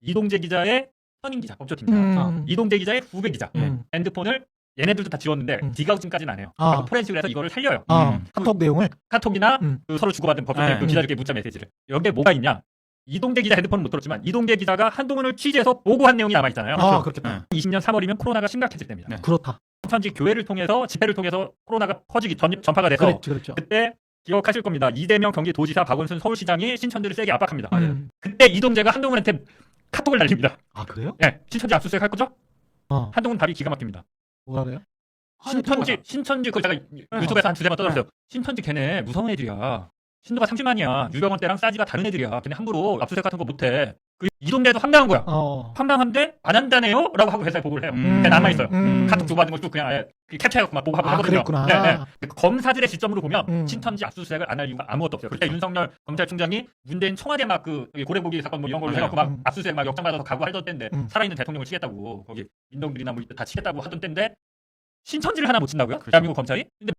이동재 기자의 선임 기자, 법조팀장. 음. 어, 이동재 기자의 후배 기자. 음. 핸드폰을 얘네들도 다 지웠는데 음. 디가우징까지는 안 해요. 아. 그리고 포렌식을 해서 이거를 살려요. 아, 음. 카톡 내용을 카톡이나 음. 그 서로 주고받은 법조팀 네. 그 기자들에게 문자 메시지를. 여기에 뭐가 있냐? 이동재 기자 핸드폰은 못 들었지만 이동재 기자가 한동훈을 취재해서 보고한 내용이 남아 있잖아요. 아 그렇겠다. 20년 3월이면 코로나가 심각해질 때입니다. 네. 그렇다. 천지 교회를 통해서 집회를 통해서 코로나가 퍼지기 전, 전파가 돼서 그랬죠, 그랬죠. 그때 기억하실 겁니다. 이재명 경기도지사 박원순 서울시장이 신천지를 세게 압박합니다. 음. 그때 이동재가 한동훈한테 카톡을 날립니다. 아 그래요? 예, 신천지 압수수색 할 거죠? 어, 한동훈 답이 기가 막힙니다. 뭐라 그래요? 신천지, 신천지 그 제가 유튜브에서 한 두세 번 떠들었어요. 신천지 걔네 무서운 애들이야. 신도가 30만이야. 유병원 때랑 싸지가 다른 애들이야. 걔네 함부로 압수수색 같은 거 못해. 그 이동재도 황당한 거야. 어. 황당한데 안 한다네요? 라고 하고 회사에 보고를 해요. 음. 그게 남아있어요. 음. 카톡 주고받은 걸쭉 그냥 아예 캡처해갖고 막 보고하고 아, 하거든요. 그랬구나. 네, 네. 그 검사들의 시점으로 보면 음. 신천지 압수수색을 안 할 이유가 아무것도 없어요. 그때 윤석열 검찰총장이 문재인 청와대 막 그 고래고기 사건 뭐 이런 걸로 맞아요. 해갖고 막 음. 압수수색 막 역장 받아서 가고 하던 때인데 음. 살아있는 대통령을 치겠다고 거기 민동들이나 뭐 다 치겠다고 하던 때인데 신천지를 하나 못 친다고요? 그렇죠. 대한민국 검찰이? 근데